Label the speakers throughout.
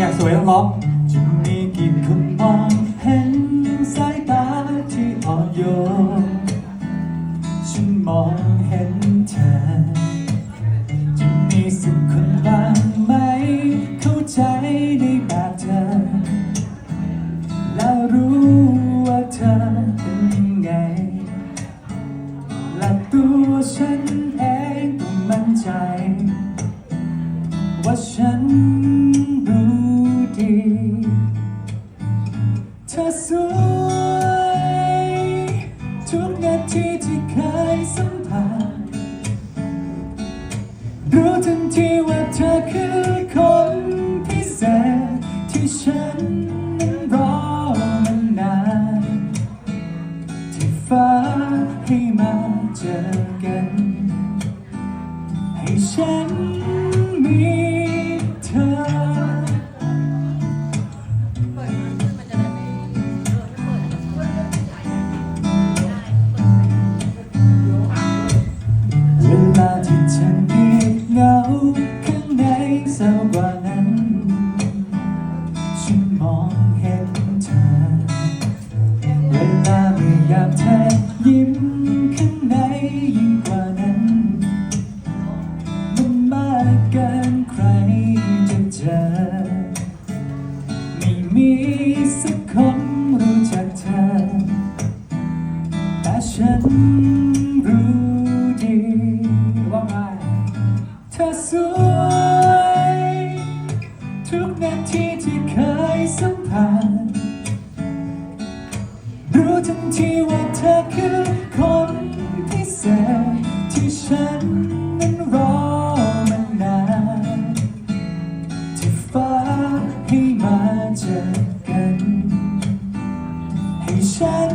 Speaker 1: อยากสวยต้องร้อง
Speaker 2: จะมีกี่คนมองเห็นสายตาที่อ่อนโยนฉันมองเห็นเธอจะมีสักคนบ้างไหมเข้าใจในแบบเธอ แล้วรู้ว่าเธอเป็นยังไง และตัวฉันเองก็มั่นใจ ว่าฉัน ทีที่เคยสัมผัสรู้ทันทีว่าเธอคือคนพิเศษที่ฉันนั้นรอมานานที่ฟ้าให้มาเจอกัน ให้ฉันาเมื่อยามเธอยิ้มข้างในยิ่งกว่านั้น มันมากเกินใครจะเจอ ไม่มีสักคนรู้จักเธอ แต่ฉันรู้ดีว่าไงเธอสวย ทุกนาทีที่เคยสัมผัส ทันทีว่าเธอคือคนพิเศษที่ฉันนั้นรอมานานที่ฟ้าให้มาเจอกัน ให้ฉัน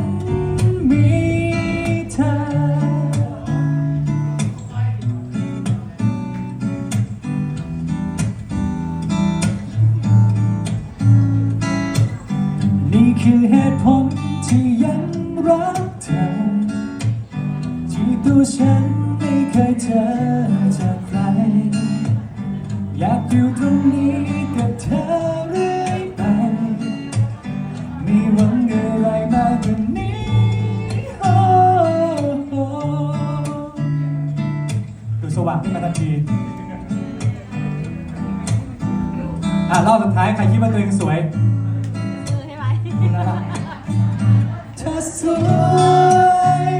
Speaker 2: นี่คือเหตุผลที่ยังรักเธอ ที่ตัวฉันไม่เคยเจอจากใคร อยากอยู่ตรงนี้กับเธอเรื่อยไป ไมีหวังอะไรมากกว่านี้โอ้โห
Speaker 1: ดูสว่างขึ้นมาทันทีอะรอบสุดท้ายใครคิดว่าตัวเองสวย
Speaker 3: ช่ไหม
Speaker 2: เธอสวย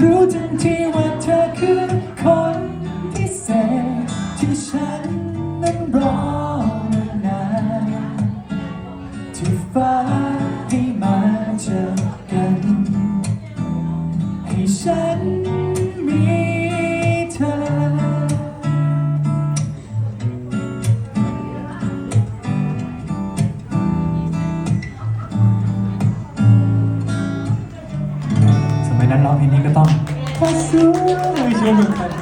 Speaker 2: รู้ทันทีว่าเธอคือคนพิเศษที่ฉันนั้นรอมานานที่ฟ้าให้มาเจอกันให้ฉัน
Speaker 1: นั้นร้องเพลงนี้ก็ต้องพอสวยไม่ใช่วยมือกัน